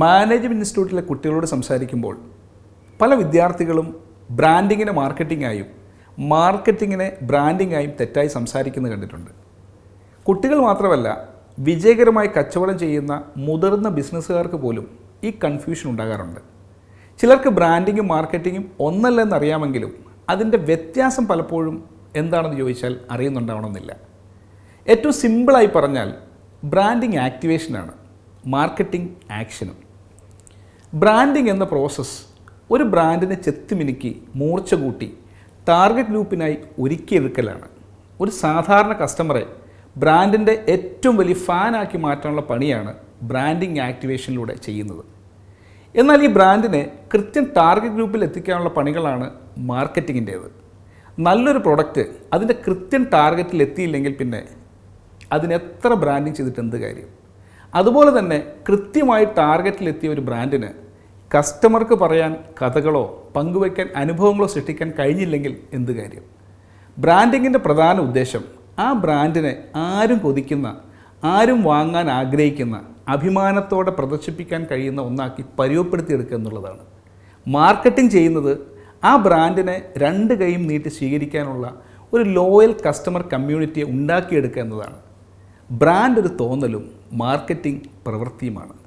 Management ഇൻസ്റ്റിറ്റ്യൂട്ടിലെ കുട്ടികളോട് സംസാരിക്കുമ്പോൾ പല വിദ്യാർത്ഥികളും ബ്രാൻഡിങ്ങിനെ മാർക്കറ്റിംഗായും മാർക്കറ്റിങ്ങിനെ ബ്രാൻഡിങ്ങായും തെറ്റായി സംസാരിക്കുന്നത് കണ്ടിട്ടുണ്ട്. കുട്ടികൾ മാത്രമല്ല വിജയകരമായി കച്ചവടം ചെയ്യുന്ന മുതിർന്ന ബിസിനസ്സുകാർക്ക് പോലും ഈ കൺഫ്യൂഷൻ ഉണ്ടാകാറുണ്ട്. ചിലർക്ക് ബ്രാൻഡിങ്ങും മാർക്കറ്റിങ്ങും ഒന്നല്ലെന്ന് അറിയാമെങ്കിലും അതിന്റെ വ്യത്യാസം പലപ്പോഴും എന്താണെന്ന് ചോദിച്ചാൽ അറിയുന്നുണ്ടാവണമെന്നില്ല. ഏറ്റവും സിമ്പിളായി പറഞ്ഞാൽ ബ്രാൻഡിങ് ആക്ടിവേഷനാണ് മാർക്കറ്റിംഗ് ആക്ഷനും ബ്രാൻഡിംഗ് എന്ന പ്രോസസ്സ് ഒരു ബ്രാൻഡിനെ ചെത്തിമിനുക്കി മൂർച്ച കൂട്ടി ടാർഗറ്റ് ഗ്രൂപ്പിനായി ഒരുക്കിയെടുക്കലാണ്. ഒരു സാധാരണ കസ്റ്റമറെ ബ്രാൻഡിന്റെ ഏറ്റവും വലിയ ഫാനാക്കി മാറ്റാനുള്ള പണിയാണ് ബ്രാൻഡിങ് ആക്ടിവേഷനിലൂടെ ചെയ്യുന്നത്. എന്നാൽ ഈ ബ്രാൻഡിനെ കൃത്യം ടാർഗറ്റ് ഗ്രൂപ്പിൽ എത്തിക്കാനുള്ള പണികളാണ് മാർക്കറ്റിങ്ങിന്റേത് നല്ലൊരു പ്രൊഡക്റ്റ് അതിന്റെ കൃത്യം ടാർഗറ്റിൽ എത്തിയില്ലെങ്കിൽ പിന്നെ അതിനെത്ര ബ്രാൻഡിങ് ചെയ്തിട്ട് എന്ത് കാര്യം? അതുപോലെ തന്നെ കൃത്യമായി ടാർഗറ്റിലെത്തിയ ഒരു ബ്രാൻഡിന് കസ്റ്റമർക്ക് പറയാൻ കഥകളോ പങ്കുവയ്ക്കാൻ അനുഭവങ്ങളോ സൃഷ്ടിക്കാൻ കഴിഞ്ഞില്ലെങ്കിൽ എന്ത് കാര്യം? ബ്രാൻഡിങ്ങിന്റെ പ്രധാന ഉദ്ദേശം ആ ബ്രാൻഡിനെ ആരും കൊതിക്കുന്ന ആരും വാങ്ങാൻ ആഗ്രഹിക്കുന്ന അഭിമാനത്തോടെ പ്രദർശിപ്പിക്കാൻ കഴിയുന്ന ഒന്നാക്കി പരുവപ്പെടുത്തിയെടുക്കുക എന്നുള്ളതാണ്. മാർക്കറ്റിംഗ് ചെയ്യുന്നത് ആ ബ്രാൻഡിനെ രണ്ട് കൈയും നീട്ടി സ്വീകരിക്കാനുള്ള ഒരു ലോയൽ കസ്റ്റമർ കമ്മ്യൂണിറ്റിയെ ഉണ്ടാക്കിയെടുക്കുക എന്നതാണ്. ബ്രാൻഡ് ഒരു തോന്നലും മാർക്കറ്റിംഗ് പ്രവൃത്തിയുമാണ്.